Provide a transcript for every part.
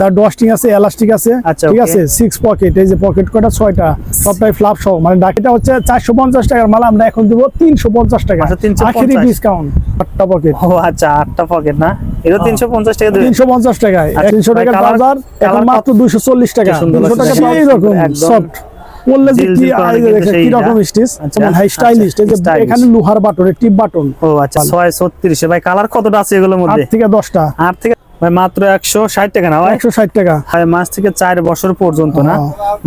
তার ডস্টিং আছে এলাস্টিক আছে আচ্ছা, ঠিক আছে? সিক্স পকেট এই যে পকেট কটা ছয়টা সবটাই ফ্লাপ সহ। মানে ডাকিটা হচ্ছে চারশো পঞ্চাশ টাকার মাল আমরা এখন দিব তিনশো পঞ্চাশ টাকা। আচ্ছা, 350 আখেরি ডিসকাউন্ট আটটা পকেট ও আচ্ছা আটটা পকেট না? এটা তিনশো পঞ্চাশ টাকা তিনশো পঞ্চাশ টাকায়। আচ্ছা, তিনশো ভাই, টাকার এখন মাত্র দুইশো চল্লিশ টাকা। দুশো টাকা এইরকম সফট বললে যে কি জিল করানো এই যে কিন্তু দেখেন সেই কি রকম স্টিচ আচ্ছা, মানে স্টাইলিশ এই যে এখানে লোহার বাটন টিপ বাটন ও আচ্ছা ছয় ছত্রিশে। ভাই কালার কতটা আছে এগুলোর আট মধ্যে থেকে দশটা। আট থেকে ভাই মাত্র একশো ষাট টাকা না ভাই? একশো ষাট টাকা। মাস থেকে চার বছর পর্যন্ত না।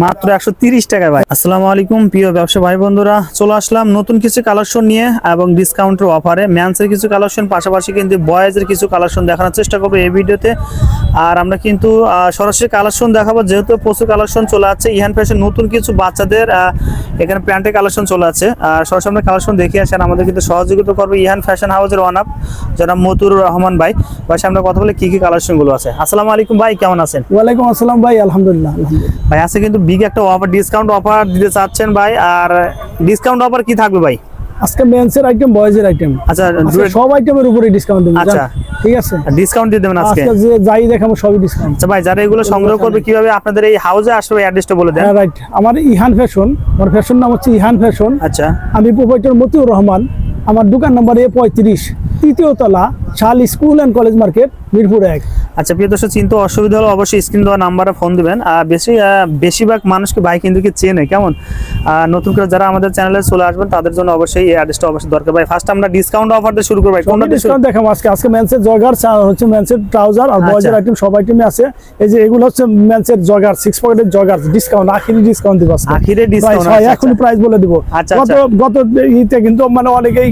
মাত্র একশো তিরিশ টাকায় ভাই। আসসালামু আলাইকুম প্রিয় ব্যবসা ভাই বন্ধুরা। চলে আসলাম নতুন কিছু কালেকশন নিয়ে এবং ডিসকাউন্টের অফারে ম্যান্সের কিছু কালেকশন পাশাপাশি কিন্তু বয়েজের কিছু কালেকশন দেখানোর চেষ্টা করব এই ভিডিওতে। আর আমরা কিন্তু সরাসরি কালেকশন দেখাবো যেহেতু প্রচুর কালেকশন চলে আছে ইহান ফ্যাশন নতুন কিছু বাচ্চাদের এখানে প্যান্টের কালেকশন চলে আছে আর সরাসরি আমরা কালেকশন দেখে আসেন আমাদের কিন্তু সহযোগিতা করবে ইহান ফ্যাশন হাউসের ওয়ান আপ জনাব মতুর রহমান ভাই। ভাই সামনে কথা বলে কি কি কালেকশনগুলো আছে। আসসালামু আলাইকুম ভাই কেমন আছেন? ওয়ালাইকুম আসসালাম ভাই আলহামদুলিল্লাহ আলহামদুলিল্লাহ। ভাই আছে কিন্তু বিগ একটা অফার ডিসকাউন্ট অফার দিতে চাচ্ছেন ভাই আর ডিসকাউন্ট অফার কি থাকবে ভাই? আজকে মেন্সের আইটেম বয়েজের আইটেম আচ্ছা সব আইটেমের উপরে ডিসকাউন্ট দেবো আচ্ছা। ঠিক আছে। ডিসকাউন্ট দিয়ে দেবেন আজকে? আজকে যে যাই দেখাবো সবই ডিসকাউন্ট আচ্ছা ভাই যারা এগুলো সংগ্রহ করবে কীভাবে আপনাদের এই হাউসে আসবে অ্যাড্রেসটা বলে দেন। রাইট আমার ইহান ফ্যাশন আমার ফ্যাশন নাম হচ্ছে ইহান ফ্যাশন আচ্ছা। আমি প্রোপাইটার মতিউর রহমান আমার দোকান নাম্বার এ পঁয়ত্রিশ। তৃতীয় তলা শাল school and college market Mirpur এক। আচ্ছা প্রিয় দর্শক চিন্তা অসুবিধা হলে অবশ্যই স্ক্রিন দেওয়া নাম্বারে ফোন দিবেন। আর বেশি বেশিরভাগ মানুষকে ভাই কিন্তু কি চেনে কেমন? আর নতুন করে যারা আমাদের চ্যানেলে চলে আসবেন তাদের জন্য অবশ্যই এই অ্যাড্রেসটা অবশ্যই দরকার। ভাই ফার্স্ট আমরা ডিসকাউন্ট অফার দিয়ে শুরু করব ভাই। কোনটা ডিসকাউন্ট দেখাবো আজকে। আজকে মেন্সের জগার হচ্ছে মেন্সের ট্রাউজার আর বয়েজের আচ্ছা। আইটেম সব আইটেমে আছে। এই যে এগুলো হচ্ছে মেন্সের জগার সিক্স পকেটের জগার ডিসকাউন্ট আখিরি ডিসকাউন্ট দিব আজকে। আখিরে Price, হয়, আচ্ছা, প্রাইস বলে দিব। আচ্ছা, গত আচ্ছা। গত ইতে কিন্তু মানে অনেকেই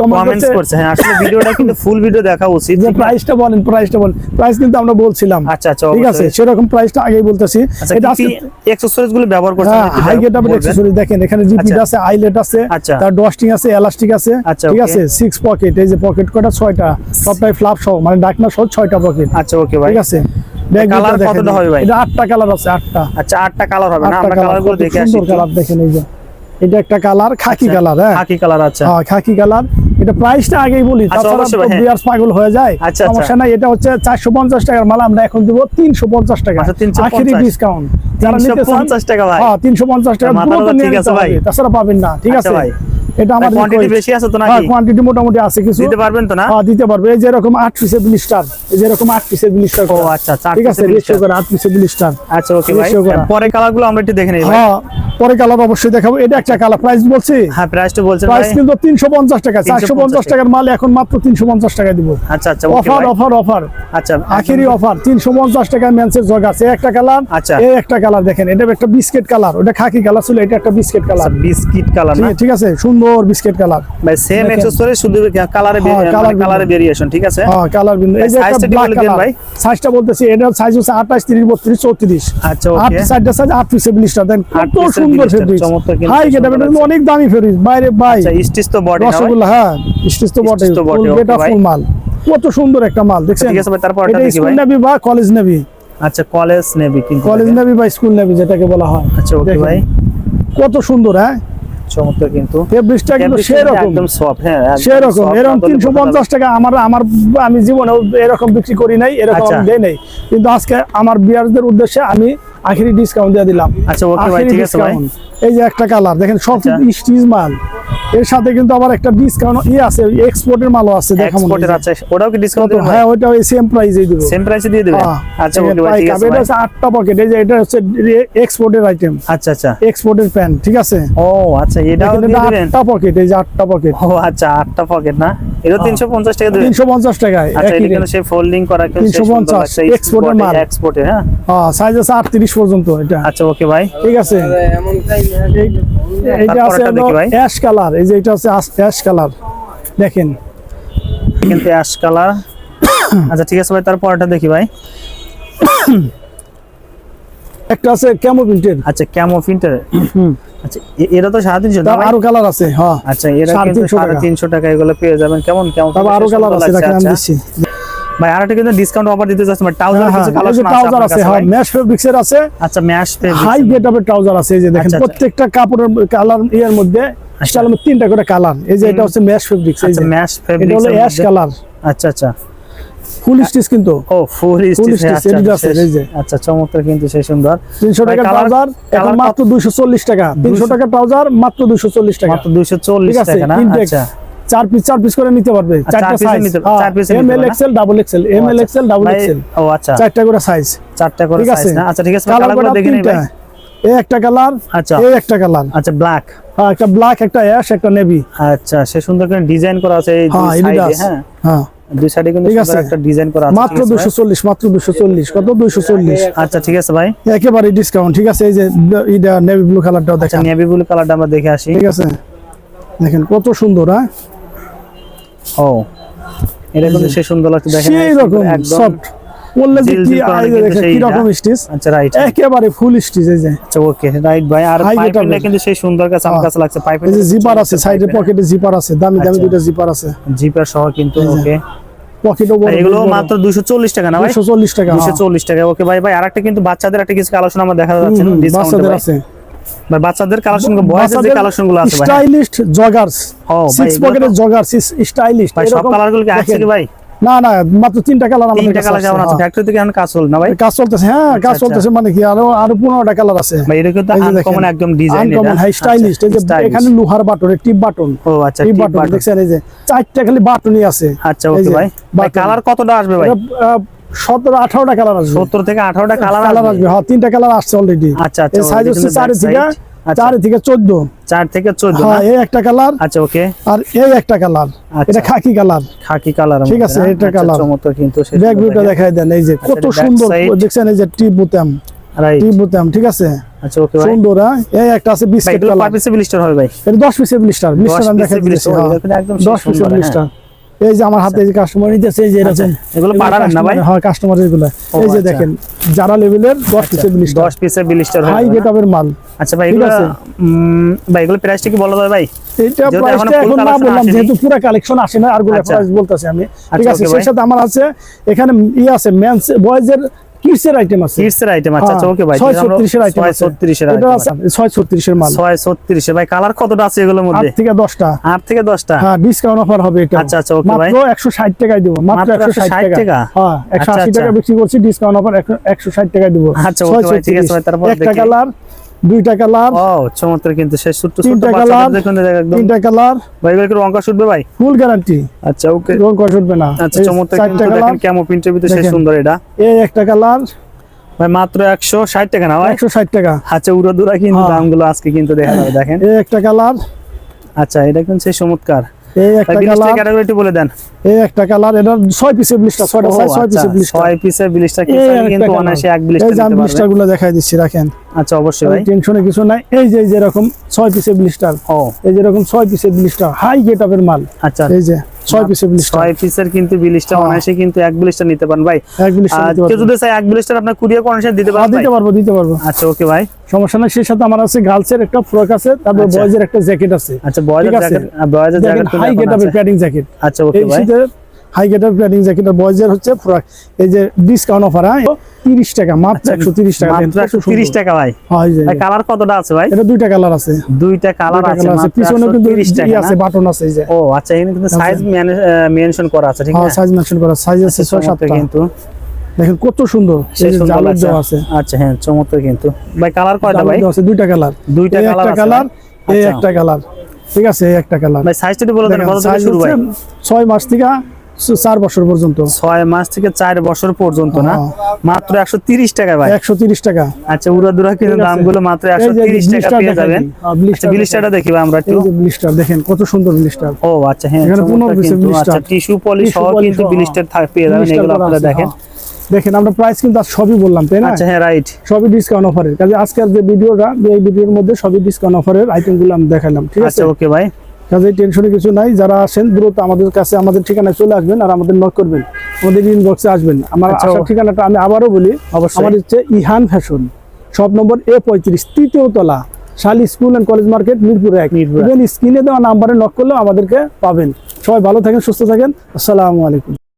কমেন্ট কমেন্টস করছে। হ্যাঁ আসলে ভিডিওটা কিন্তু ফুল ভিডিও দেখা উচিত। যে প্রাইসটা বলেন প্রাইসটা বলেন। প্রাইস কিন্তু আমরা বলছিলাম। আচ্ছা আচ্ছা ঠিক আছে? সেরকম প্রাইসটা আগেই বলতেছি। আচ্ছা এটা আজকে এক্সেসরিজগুলো ব্যবহার করছেন হাই গেট আপের বলবেন। অ্যাকসেসরি দেখেন এখানে রিপিট আচ্ছা। আছে আইলেট আছে আচ্ছা। তার ডস্টিং আছে এলাস্টিক আছে ঠিক আছে? সিক্স পকেট এই যে পকেট কটা? ছয়টা। সবটাই ফ্লাপ সহ মানে ডাকনা সহ ছয়টা পকেট আচ্ছা ওকে ভাই। ঠিক আছে? দেখেন। কতটা হবে ভাই? এটা আটটা কালার আছে আটটা। আচ্ছা আটটা কালার হবে না? আমরা কালার কালার দেখে আসি কালার দেখেন এই যে। এটা একটা কালার খাকি কালার হ্যাঁ। খাকি কালার আচ্ছা। হ্যাঁ খাকি কালার। এটা প্রাইসটা আগেই বলি আচ্ছা, তাছাড়া হ্যাঁ। বিয়ার্স পাগল হয়ে যায়। আচ্ছা, আচ্ছা। সমস্যা নাই এটা হচ্ছে চারশো পঞ্চাশ টাকার মাল আমরা এখন দিব তিনশো পঞ্চাশ টাকা। আচ্ছা, 350 আখেরি ডিসকাউন্ট যারা নিতে চান 350 টাকা ভাই। হ্যাঁ তিনশো পঞ্চাশ টাকা মাথার দ্রুত নিয়ে নিতে ভাই। তাছাড়া পাবেন না ঠিক আচ্ছা আছে? ভাই। এটা আমার কোয়ান্টিটি বেশি আছে তো হ্যাঁ কোয়ান্টিটি মোটামুটি আছে কিছু। দিতে পারবেন তো না? হ্যাঁ দিতে পারবে। এই যেরকম আট পিসের ব্লিস্টার এই যেরকম আট পিসের ব্লিস্টার ও আচ্ছা, আচ্ছা, ঠিক আছে রেশিও। করে আট পিসের ব্লিস্টার আচ্ছা ওকে ভাই। পরে কালারগুলো আমরা একটু দেখে ভাই। হ্যাঁ পরে কালার অবশ্যই দেখাবো। এটা প্রাইস বলছি? হ্যাঁ বলছেন প্রাইস কিন্তু টাকা চারশো 350 পঞ্চাশ টাকার মাল এখন মাত্র তিনশো পঞ্চাশ টাকা দিব। আচ্ছা আচ্ছা অফার অফার অফার আচ্ছা আখেরি অফার তিনশো পঞ্চাশ মেন্সের জগ আছে। একটা কালার আচ্ছা। এই একটা কালার দেখেন। এটা একটা বিস্কিট কালার ওটা খাকি কালার ছিল এটা একটা বিস্কিট কালার বিস্কিট কালার না? ঠিক আছে সুন্দর বিস্কিট কালার ভাই সেম অ্যাকসেসরি শুধু কালারে হ্যাঁ, কালারে ভেরিয়েশন ঠিক আছে? হ্যাঁ কালার বিন্দু এই যে একটা ব্ল্যাক কালার ভাই। সাইজটা বলতেছি এটার সাইজ হচ্ছে আঠাশ তিরিশ বত্রিশ চৌত্রিশ। আচ্ছা আট ওকে সাইজ দেন কত সুন্দর হাই অনেক দামি ফেরিস বাইরে বাই আচ্ছা স্টিচ তো বডি রসগোল্লা হ্যাঁ স্টিচ তো বটে Stitch ফুল মাল। কত সুন্দর একটা মাল দেখছেন? ঠিক আছে তারপর এটা এটা স্কুল ভাই। নেবি বা কলেজ নেবি আচ্ছা কলেজ নেবি কিন্তু কলেজ। নেবি বা স্কুল নেবি যেটাকে বলা হয়। আচ্ছা ওকে ভাই। কত সুন্দর হ্যাঁ? চমৎকার কিন্তু। কিন্তু সেরকম। একদম সফট হ্যাঁ সেরকম এরকম আদলে তিনশো বোঝা পঞ্চাশ টাকা আমার আমার আমি জীবনে এরকম বিক্রি করি নাই এরকম আচ্ছা। দেই নাই। কিন্তু আজকে আমার বিয়ারদের উদ্দেশ্যে আমি আখেরি ডিসকাউন্ট দিয়ে দিলাম। আচ্ছা, ওকে ভাই, ঠিক আছে ভাই। এই যে একটা কালার দেখেন সব আচ্ছা। স্টিচ মাল। এর সাথে কিন্তু আবার একটা ডিসকাউন্ট ই আছে এক্সপোর্টের মালও আছে দেখা মনে এক্সপোর্টের আছে ওটাও কি ডিসকাউন্ট কত? হ্যাঁ ওইটা ওই সেম প্রাইসেই দিব। সেম প্রাইসে দিয়ে হ্যাঁ, আচ্ছা ওকে ভাই ঠিক আছে এটা। হচ্ছে আটটা পকেট এই যে এটা হচ্ছে এক্সপোর্টের আইটেম আচ্ছা আচ্ছা। এক্সপোর্টের প্যান্ট ঠিক আছে? ও আচ্ছা এটাও দিয়ে এটা দিবেন? আটটা পকেট এই যে আটটা পকেট ও আচ্ছা আটটা পকেট না? এটা তিনশো পঞ্চাশ টাকা তিনশো পঞ্চাশ টাকায় আচ্ছা এটা কিন্তু সেই ফোল্ডিং করা কিন্তু সেই 350 সুন্দর লাগছে export এর মাল। এক্সপোর্টের হ্যাঁ? হ্যাঁ সাইজ আছে আটত্রিশ পর্যন্ত এটা। আচ্ছা ওকে ভাই। ঠিক আছে? এমন এই- এইটা আছে তারপরেরটা দেখি ভাই। অ্যাশ কালার এই যে এটা আছে অ্যাশ কালার দেখেন। কিন্তু অ্যাশ কালার আচ্ছা ঠিক আছে ভাই তারপরটা দেখি ভাই। একটা আছে ক্যামো প্রিন্টের আচ্ছা ক্যামো ফিল্টার আচ্ছা এটা তো সাড়ে তিনশো তার আরও কালার আছে হ্যাঁ। আচ্ছা এরা কিন্তু তিনশো সাড়ে টাকা। তিনশো টাকা এগুলো পেয়ে যাবেন। কেমন কেমন? তারপর আরও কালার আছে দেখেন আমি আচ্ছা দিচ্ছি। ভাই আরেকটা কিন্তু ডিসকাউন্ট অফার দিতে চাচ্ছি মানে ট্রাউজার হ্যাঁ, কিছু হ্যাঁ, কালেকশন আছে ট্রাউজার আছে হ্যাঁ? ম্যাশ ফেব্রিক্সের আছে। আচ্ছা ম্যাশ হাই গেট আপের ট্রাউজার আছে এই যে দেখেন আচ্ছা, আচ্ছা। প্রত্যেকটা কাপড়ের কালার ইয়ের মধ্যে স্টাইলের মধ্যে তিনটা করে কালার। এই যে এটা হচ্ছে ম্যাশ ফেব্রিক্স এই আচ্ছা যে ম্যাশ এটা হলো অ্যাশ কালার আচ্ছা আচ্ছা। ফুল স্টিচ কিন্তু। ও ফুল স্টিচ আছে, এই যে। আচ্ছা চমৎকার কিন্তু সেই সুন্দর। তিনশো ভাই, টাকা ট্রাউজার এখন মাত্র দুইশো চল্লিশ টাকা। তিনশো টাকা ট্রাউজার মাত্র দুইশো চল্লিশ টাকা। মাত্র 240 আছে? টাকা না? আচ্ছা। চার পিস চার পিস করে নিতে পারবে। চার চারটা সাইজ নিতে- চার এ M L? XL double XL M L XL double ভাই, এক্সেল ও আচ্ছা। চারটা করে সাইজ চারটা করে সাইজ না? আচ্ছা ঠিক আছে কালারগুলো দেখে নেই ভাই। এই একটা কালার আচ্ছা। এই একটা কালার। আচ্ছা ব্ল্যাক হ্যাঁ একটা ব্ল্যাক একটা অ্যাশ একটা নেভি আচ্ছা সে সুন্দর করে ডিজাইন করা আছে এই হ্যাঁ সাইডে হ্যাঁ। হ্যাঁ। দুই সাইডে কিন্তু ঠিক সুন্দর আছে। একটা ডিজাইন করা মাত্র মাত্র কত? ভাই? আচ্ছা ঠিক আছে ভাই। একেবারে ডিসকাউন্ট ঠিক আছে? এই যে এটা নেভি ব্লু কালারটাও দেখেন। নেভি ব্লু কালারটা আমরা দেখে আসি। ঠিক আছে। দেখেন কত সুন্দর হ্যাঁ? ও এটা কিন্তু সে সুন্দর লাগছে দেখেন একদম সফট বললে যে কি সেই কি রকম স্টিচ? আচ্ছা রাইট একেবারে ফুল স্টিচ এই যে। আচ্ছা ওকে রাইট ভাই। আর পাইপিংটা। কিন্তু সেই সুন্দর কাছে আমার কাছে লাগছে। পাইপিং এই যে জিপার আছে সাইডে পকেটে জিপার আছে দামি দামি আচ্ছা। দুটো জিপার আছে। জিপার সহ কিন্তু ওকে পকেটও বড় এগুলো মাত্র 240 টাকা না ভাই? 240 টাকা হ্যাঁ। 240 টাকা ওকে ভাই। ভাই আরেকটা কিন্তু বাচ্চাদের একটা কিছু কালেকশন আমরা দেখা যাচ্ছে বাচ্চাদের আছে। ভাই বাচ্চাদের কালেকশন যে কালেকশনগুলো আছে ভাই। স্টাইলিস্ট জগার্স ও সিক্স পকেটের জগার্স স্টাইলিস্ট ভাই সব কালারগুলো কি আছে ভাই? না না মাত্র তিনটা কালার আমাদের তিনটা কাছে কালার যেমন আছে আছে, হ্যাঁ। ফ্যাক্টরি থেকে এখন কাজ চল না ভাই? কাজ চলতেছে হ্যাঁ কাজ আচ্ছা। চলতেছে মানে কি আরও আরও পনেরোটা কালার আছে। ভাই এটা কিন্তু আনকমন একদম ডিজাইন এটা। আনকমন হাই স্টাইলিস্ট এই যে এখানে লোহার বাটন টিপ বাটন ও আচ্ছা টিপ বাটন দেখছেন এই যে চারটা খালি বাটনই আছে। আচ্ছা ওকে ভাই। ভাই কালার কতটা আসবে ভাই? সতেরো আঠারোটা কালার আসবে। 70 থেকে 18টা কালার কালার আসবে। হ্যাঁ তিনটা কালার আসছে অলরেডি আচ্ছা আচ্ছা সাইজ হচ্ছে কিন্তু চারে থেকে আচ্ছা চারে থেকে চোদ্দ। 4 থেকে 14 হ্যাঁ এই একটা কালার। আচ্ছা ওকে। আর এই একটা কালার। আচ্ছা। এটা খাকি কালার। খাকি কালার ঠিক আছে, এটা colour। চমৎকার কিন্তু ভিউটা দেখাই দেন এই যে কত সুন্দর দেখছেন এই যে টিপ বুতাম রাইট টিপ বুতাম ঠিক আছে? আচ্ছা ওকে ভাই। সুন্দর হ্যাঁ? এই একটা আছে বিস্কিট কালার। পিসে ব্লিস্টার হবে ভাই। এটা 10 পিসের ব্লিস্টার ব্লিস্টার আমি দেখাই দিচ্ছি blister, ওই দেখুন একদম 10 পিসের ব্লিস্টার এই যে আমার হাতে কাস্টমার নিতেছে এই যে আচ্ছা, এরকম এগুলো পাঠাবেন না ভাই? হ্যাঁ কাস্টমার এগুলো এই যে আচ্ছা। দেখেন যারা লেভেলের 10 পিসের ব্লিস্টার 10 পিসের ব্লিস্টার হাই? গেটআপের মাল আচ্ছা ভাই এগুলো। ভাই এগুলো প্রাইসটা কি বলা যায় ভাই এটা প্রাইসটা এখন না বললাম যেহেতু পুরো কালেকশন আসে না আরগুলো আচ্ছা। প্রাইস বলতেছি আমি ঠিক আচ্ছা, আছে সেই সাথে আমার আছে এখানে ই আছে মেন্স বয়েজের কিডস এর আইটেম আছে কিডস আইটেম আচ্ছা আচ্ছা ওকে ভাই ছয় এর আইটেম আছে। 36 এর এটা আইটেম আছে 636 এর মাল। 636 ভাই কালার কতটা আছে এগুলোর মধ্যে? মধ্যে থেকে দশটা। 8 থেকে 10টা হ্যাঁ ডিসকাউন্ট অফার হবে এটা। আচ্ছা, আচ্ছা, ওকে ভাই। মাত্র একশো ষাট টাকায় দেব। মাত্র মাত্র ষাট 160 টাকা? হ্যাঁ একশো আচ্ছা, আশি টাকা আচ্ছা। বিক্রি করছি ডিসকাউন্ট অফার একশো ষাট টাকায় দেব। আচ্ছা, ওকে ভাই, ঠিক আছে ভাই, তারপর একটা দেখি। কালার দুইটা কালার ও চমৎকার কিন্তু সে ছোট ছোট বাচ্চাদের দেখুন একদম তিনটা কালার ভাই এগুলো কি রং করা শুটবে ভাই? ফুল গ্যারান্টি আচ্ছা ওকে। করা উঠবে না। আচ্ছা চমৎকার কিন্তু দেখেন কেমন প্রিন্টের ভিতরে সে দেখেন। সুন্দর এটা। এই একটা কালার ভাই মাত্র 160 টাকা না ভাই? একশো ষাট টাকা। আচ্ছা উড়াদুরা কিন্তু হ্যাঁ। দামগুলো আজকে কিন্তু দেখা যাবে দেখেন। এই একটা কালার আচ্ছা এটা কিন্তু সেই চমৎকার। এই একটা কালার। ক্যাটাগরিটি বলে দেন। এই একটা কালার এটা 6 পিসের ব্লিস্টার ছয়টা ও, size, ছয় আচ্ছা, পিসের ব্লিস্টার 6 পিসের বিলিস্টার কি কিন্তু। এক দিতে এই দেখাই দিচ্ছি রাখেন। আচ্ছা অবশ্যই ভাই। টেনশনে কিছু নাই। এই যে যেরকম যে এরকম ছয় পিসের ব্লিস্টার ও। এই যে এরকম ছয় পিসের ব্লিস্টার হাই গেট আপের মাল। আচ্ছা। এই যে ছয় পিসের ব্লিস্টার ছয় পিসের কিন্তু বিলিস্টার হ্যাঁ। অনায়াসে কিন্তু এক বিলিস্টার নিতে পারেন ভাই। এক কেউ যদি চাই এক বিলিস্টার আপনার কুরিয়ার কন্ডিশন দিতে হ্যাঁ, দিতে পারব দিতে পারব। আচ্ছা ওকে ভাই। সমস্যা নাই সেই সাথে আমার আছে গার্লসের একটা ফ্রক আছে তারপর আচ্ছা। বয়েজের একটা জ্যাকেট আছে। আচ্ছা বয়েজের। Jacket বয়েজের jacket high gate padding jacket আচ্ছা। ওকে ভাই। শীতের হাই বয়েজের হচ্ছে এই যে ডিসকাউন্ট অফার হ্যাঁ? তিরিশ টাকা মাত্র একশো তিরিশ টাকা। আচ্ছা, মাত্র দেখেন, কত সুন্দর। টাকা ভাই। হ্যাঁ, কালার কতটা আছে ভাই? এটা দুইটা কালার আছে। দুইটা কালার আছে পিছনে কিন্তু 130 টাকা ই না? আছে বাটন আছে এই যে। ও আচ্ছা এখানে কিন্তু সাইজ মেনশন করা আছে ঠিক হ্যাঁ আছে সাইজ মেনশন করা সাইজ আছে ছয় চমৎকার সাতটা। কিন্তু। দেখেন কত সুন্দর। দেওয়া আছে। আচ্ছা হ্যাঁ চমৎকার কিন্তু। ভাই কালার কয়টা ভাই? আছে দুইটা কালার দুইটা কালার একটা কালার এই আচ্ছা। একটা কালার ঠিক আছে এই একটা কালার ভাই সাইজটা বলে দেন কত থেকে শুরু ভাই? ছয় মাস থেকে চার বছর পর্যন্ত। ছয় মাস থেকে চার বছর পর্যন্ত না? হ্যাঁ। মাত্র একশো তিরিশ টাকা ভাই। একশো তিরিশ টাকা। আচ্ছা উড়াদুরা কিন্তু ঠিক আছে। দামগুলো মাত্র একশো তিরিশ টাকা পেয়ে যাবেন। আচ্ছা বিলিস্টারটা দেখি আমরা একটু। ব্লিস্টার দেখেন কত সুন্দর ব্লিস্টার। ও আচ্ছা হ্যাঁ কিন্তু। আচ্ছা টিস্যু পলি সহ কিন্তু বিলিস্টার পেয়ে যাবেন। এগুলো আপনারা দেখেন। হ্যাঁ। দেখেন আমরা প্রাইস কিন্তু সবই বললাম তাই না? আচ্ছা হ্যাঁ রাইট সবই ডিসকাউন্ট অফারের কাজে আজকের যে ভিডিওটা এই ভিডিওর মধ্যে সবই ডিসকাউন্ট অফারের আইটেমগুলো আমি দেখালাম ঠিক আছে? আচ্ছা ওকে ভাই কাজে টেনশনে কিছু নাই যারা আসেন দ্রুত আমাদের কাছে আমাদের ঠিকানায় চলে আসবেন আর আমাদের নক করবেন আমাদের ইনবক্সে আসবেন। আমার আচ্ছা, আসার ঠিকানাটা আমি আবারও বলি। আমার হচ্ছে ইহান ফ্যাশন সব নম্বর এ পঁয়ত্রিশ তৃতীয় তলা শালি school and college market Mirpur এক। মিরপুর এক। ইভেন স্ক্রিনে দেওয়া নাম্বারে নক করলেও আমাদেরকে পাবেন। সবাই ভালো থাকেন সুস্থ থাকেন। আসসালামু আলাইকুম।